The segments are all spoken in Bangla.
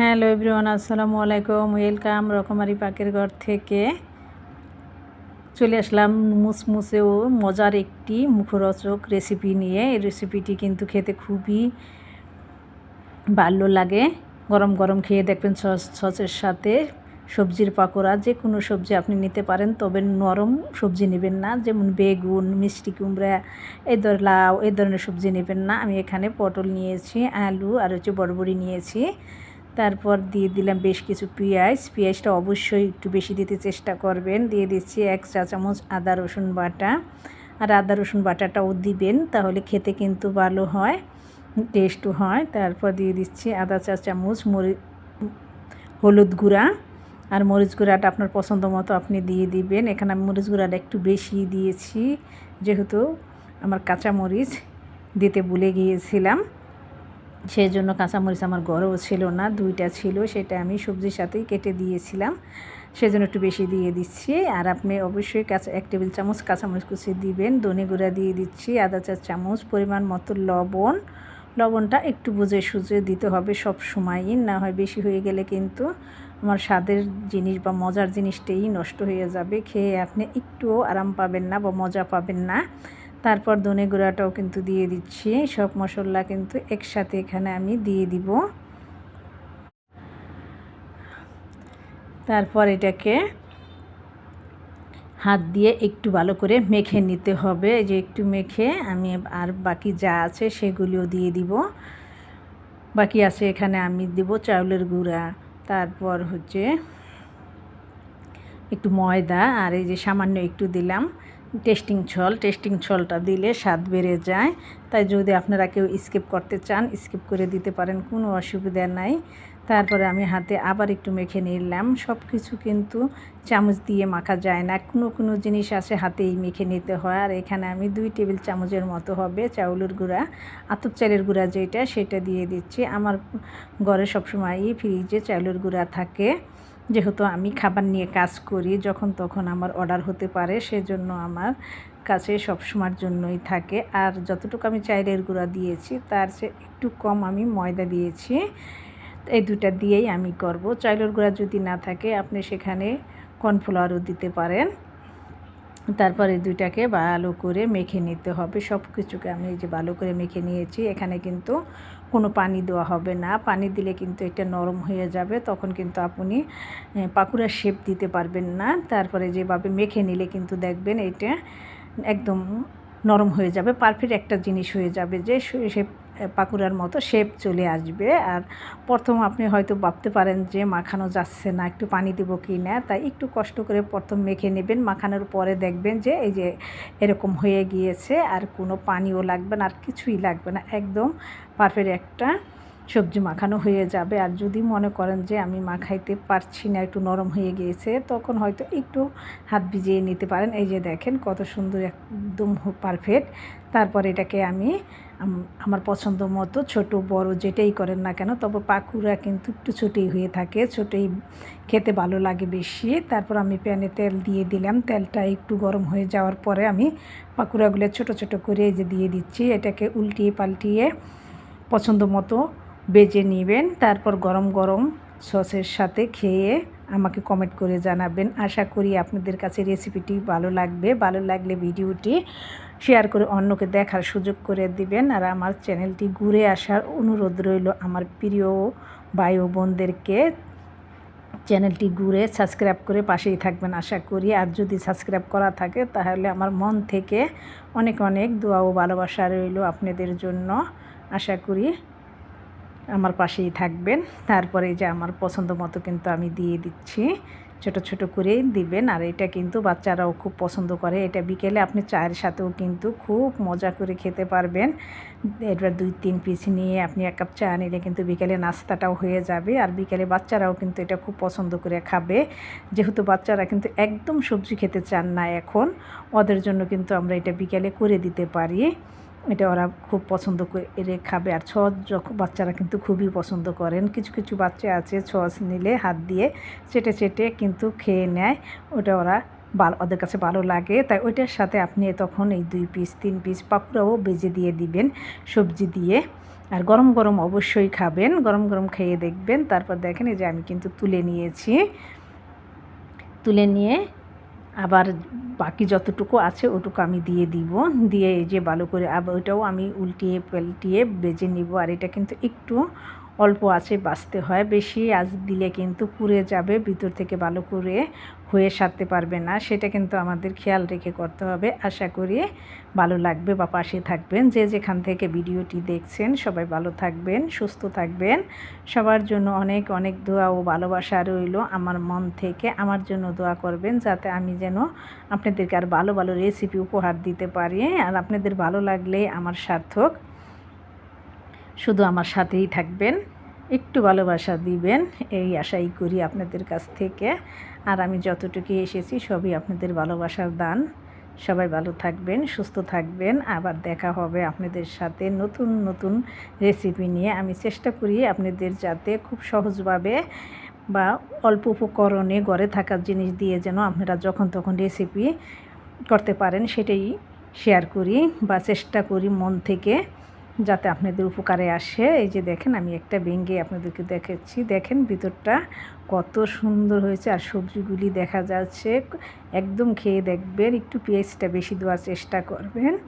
হ্যালো এভরিওয়ান, আসসালামু আলাইকুম। ওয়েলকাম রকমারি পাকের ঘর থেকে। চলে আসলাম মুসমুসে ও মজার একটি মুখরোচক রেসিপি নিয়ে। এই রেসিপিটি কিন্তু খেতে খুবই ভালো লাগে। গরম গরম খেয়ে দেখবেন সস, সসের সাথে সবজির পাকোড়া যে কোনো সবজি আপনি নিতে পারেন, তবে নরম সবজি নেবেন না। যেমন বেগুন, মিষ্টি কুমড়া, এই ধর লাউ, এই ধরনের সবজি নেবেন না। আমি এখানে পটল নিয়েছি, আলু, আর হচ্ছে বড়বড়ি নিয়েছি। তারপর দিয়ে দিলাম বেশ কিছু পেঁয়াজ। পেঁয়াজটা অবশ্যই একটু বেশি দিতে চেষ্টা করবেন। দিয়ে দিচ্ছি এক চা চামচ আদা, রসুন বাটা। আর আদা, রসুন বাটাটাও দিবেন, তাহলে খেতে কিন্তু ভালো হয় টেস্টও হয়। তারপর দিয়ে দিচ্ছি আদা চা চামচ মরি, হলুদ গুঁড়া। আর মরিচ গুঁড়াটা আপনার পছন্দ মতো আপনি দিয়ে দিবেন। এখানে আমি মরিচ গুঁড়াটা একটু বেশি দিয়েছি, যেহেতু আমার কাঁচা মরিচ দিতে ভুলে গিয়েছিলাম। সেই জন্য কাঁচামরিচ আমার গরম ছিল না, দুইটা ছিল, সেটা আমি সবজির সাথেই কেটে দিয়েছিলাম। সেজন্য একটু বেশি দিয়ে দিচ্ছি। আর আপনি অবশ্যই কাঁচা, এক টেবিল চামচ কাঁচামরিচ কুচি দিবেন। ধনে গুঁড়া দিয়ে দিচ্ছি, আদা চার চামচ পরিমাণ মতো লবণ। লবণটা একটু বুঝে সুঝে দিতে হবে সব সময়ই, না হয় বেশি হয়ে গেলে কিন্তু আমার স্বাদের জিনিস বা মজার জিনিসটাই নষ্ট হয়ে যাবে। খেয়ে আপনি একটুও আরাম পাবেন না বা মজা পাবেন না। তারপর ধনে গুঁড়াটাও কিন্তু দিয়ে দিচ্ছি। সব মশলা কিন্তু একসাথে এখানে আমি দিয়ে দিব। তারপর এটাকে হাত দিয়ে একটু ভালো করে মেখে নিতে হবে। যে একটু মেখে আমি আর বাকি যা আছে সেগুলিও দিয়ে দিব। বাকি আছে এখানে আমি দিব চাউলের গুঁড়া। তারপর হচ্ছে একটু ময়দা আর এই যে সামান্য একটু দিলাম। টেস্টিং ছল, টেস্টিং ছলটা দিলে স্বাদ বেড়ে যায়। তাই যদি আপনারা কেউ স্কিপ করতে চান, স্কিপ করে দিতে পারেন, কোনো অসুবিধা নাই। তারপরে আমি হাতে আবার একটু মেখে নিলাম। সব কিছু কিন্তু চামচ দিয়ে মাখা যায় না। কোনো কোনো জিনিস আছে হাতেই মেখে নিতে হয়। আর এখানে আমি দুই টেবিল চামচের মতো হবে চাউলের গুঁড়া, আতপ চালের গুঁড়া যেটা, সেটা দিয়ে দিচ্ছি। আমার ঘরে সবসময়ই ফ্রিজে চাউলের গুঁড়া থাকে। যেহেতু আমি খাবার নিয়ে কাজ করি যখন তখন আমার অর্ডার হতে পারে, সেজন্য আমার কাছে সবসময়ের জন্যই থাকে। আর যতটুকু আমি চাইলের গুঁড়া দিয়েছি, তার চেয়ে একটু কম আমি ময়দা দিয়েছি। এই দুটা দিয়েই আমি করব। চাইলের গুঁড়া যদি না থাকে, আপনি সেখানে কর্নফ্লাওয়ারও দিতে পারেন। তারপরে দুইটাকে ভালো করে মেখে নিতে হবে। সব কিছুকে আমি এই যে ভালো করে মেখে নিয়েছি। এখানে কিন্তু কোনো পানি দেওয়া হবে না। পানি দিলে কিন্তু এটা নরম হয়ে যাবে। তখন কিন্তু আপনি পাকুড়ার শেপ দিতে পারবেন না। তারপরে যেভাবে মেখে নিলে কিন্তু দেখবেন এটা একদম নরম হয়ে যাবে। পারফেক্ট একটা জিনিস হয়ে যাবে যে সে পাকুড়ার মতো শেপ চলে আসবে। আর প্রথম আপনি হয়তো ভাবতে পারেন যে মাখানো যাচ্ছে না, একটু পানি দেব কি না। তাই একটু কষ্ট করে প্রথম মেখে নেবেন। মাখানোর পরে দেখবেন যে এই যে এরকম হয়ে গিয়েছে, আর কোনো পানিও লাগবে না, আর কিছুই লাগবে না। একদম পারফেক্ট একটা সবজি মাখানো হয়ে যাবে। আর যদি মনে করেন যে আমি মাখাইতে পারছি না, একটু নরম হয়ে গিয়েছে, তখন হয়তো একটু হাত ভিজিয়ে নিতে পারেন। এই যে দেখেন কত সুন্দর একদম পারফেক্ট। তারপর এটাকে আমি আমার পছন্দ মতো ছোট, বড় যেটাই করেন না কেন, তবে পাকুড়া কিন্তু একটু ছোটোই হয়ে থাকে, ছোটোই খেতে ভালো লাগে বেশি। তারপর আমি প্যানে তেল দিয়ে দিলাম। তেলটা একটু গরম হয়ে যাওয়ার পরে আমি পাকুড়াগুলো ছোট ছোট করে যে দিয়ে দিচ্ছি। এটাকে উল্টিয়ে পাল্টিয়ে পছন্দ মতো বেজে নেবেন, তারপর গরম গরম সসের সাথে খেয়ে আমাকে কমেন্ট করে জানাবেন। আশা করি আপনাদের কাছে রেসিপিটি ভালো লাগবে। ভালো লাগলে ভিডিওটি শেয়ার করে অন্যকে দেখার সুযোগ করে দিবেন। আর আমার চ্যানেলটি ঘুরে আসার অনুরোধ রইল আমার প্রিয় ভাই ও বোনদেরকে। চ্যানেলটি ঘুরে সাবস্ক্রাইব করে পাশেই থাকবেন আশা করি। আর যদি সাবস্ক্রাইব করা থাকে তাহলে আমার মন থেকে অনেক অনেক দোয়া ও ভালোবাসা রইল আপনাদের জন্য। আশা করি আমার পাশেই থাকবেন। তারপরে যে আমার পছন্দ মতো কিন্তু আমি দিয়ে দিচ্ছি। ছোট ছোট করেই দিবেন। আর এটা কিন্তু বাচ্চারাও খুব পছন্দ করে। এটা বিকেলে আপনি চায়ের সাথেও কিন্তু খুব মজা করে খেতে পারবেন। এবার দুই, তিন পিস নিয়ে আপনি এক কাপ চা নিলে কিন্তু বিকেলে নাস্তাটাও হয়ে যাবে। আর বিকেলে বাচ্চারাও কিন্তু এটা খুব পছন্দ করে খাবে। যেহেতু বাচ্চারা কিন্তু একদম সবজি খেতে চান না এখন, ওদের জন্য কিন্তু আমরা এটা বিকেলে করে দিতে পারি। এটা ওরা খুব পছন্দ করে খাবে। আর ছচ যখন বাচ্চারা কিন্তু খুবই পছন্দ করেন। কিছু কিছু বাচ্চা আছে ছচ নিলে হাত দিয়ে চেটে চেটে কিন্তু খেয়ে নেয়। ওটা ওরা ভালো, ওদের কাছে ভালো লাগে। তাই ওইটার সাথে আপনি তখন এই দুই পিস, তিন পিস পাকুড়াও বেজে দিয়ে দিবেন সবজি দিয়ে। আর গরম গরম অবশ্যই খাবেন। গরম গরম খেয়ে দেখবেন। তারপর দেখেন এই যে আমি কিন্তু তুলে নিয়েছি। তুলে নিয়ে আবার বাকি যতটুকু আছে ওটুকু আমি দিয়ে দিব। দিয়ে এই যে ভালো করে আবার ওইটাও আমি উল্টিয়ে পাল্টিয়ে বেজে নিব। আর এটা কিন্তু একটু অল্প আছে, বাঁচতে হয়। বেশি আজ দিলে কিন্তু পুড়ে যাবে, ভিতর থেকে ভালো করে হয়ে সারতে পারবে না। সেটা কিন্তু আমাদের খেয়াল রেখে করতে হবে। আশা করি ভালো লাগবে। বা পাশে থাকবেন। যে যেখান থেকে ভিডিওটি দেখছেন, সবাই ভালো থাকবেন, সুস্থ থাকবেন। সবার জন্য অনেক অনেক দোয়া ও ভালোবাসা রইল আমার মন থেকে। আমার জন্য দোয়া করবেন যাতে আমি যেন আপনাদেরকে আর ভালো ভালো রেসিপি উপহার দিতে পারি। আর আপনাদের ভালো লাগলে আমার সার্থক। শুধু আমার সাথেই থাকবেন, একটু ভালোবাসা দিবেন, এই আশাই করি আপনাদের কাছ থেকে। আর আমি যতটুকু এসেছি সবই আপনাদের ভালোবাসার দান। সবাই ভালো থাকবেন, সুস্থ থাকবেন। আবার দেখা হবে আপনাদের সাথে নতুন নতুন রেসিপি নিয়ে। আমি চেষ্টা করি আপনাদের যাতে খুব সহজভাবে বা অল্প উপকরণে ঘরে থাকার জিনিস দিয়ে যেন আপনারা যখন তখন রেসিপি করতে পারেন, সেটাই শেয়ার করি বা চেষ্টা করি মন থেকে। যাতে আপনাদের উপকারে আসে। এই যে দেখেন, আমি একটা ভেঙে আপনাদেরকে দেখাচ্ছি। দেখেন, ভিতরটা কত সুন্দর হয়েছে আর সবজিগুলি দেখা যাচ্ছে। একদম খেয়ে দেখবেন, একটু পেঁয়াজটা বেশি দেওয়ার চেষ্টা করবেন।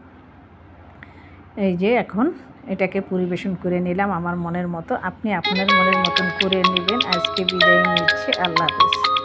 এই যে এখন এটাকে পরিবেশন করে নিলাম। আমার মনের মতো, আপনি আপনার মনের মতন করে নেবেন। আজকে বিদায় নিচ্ছি। আল্লাহ হাফিজ।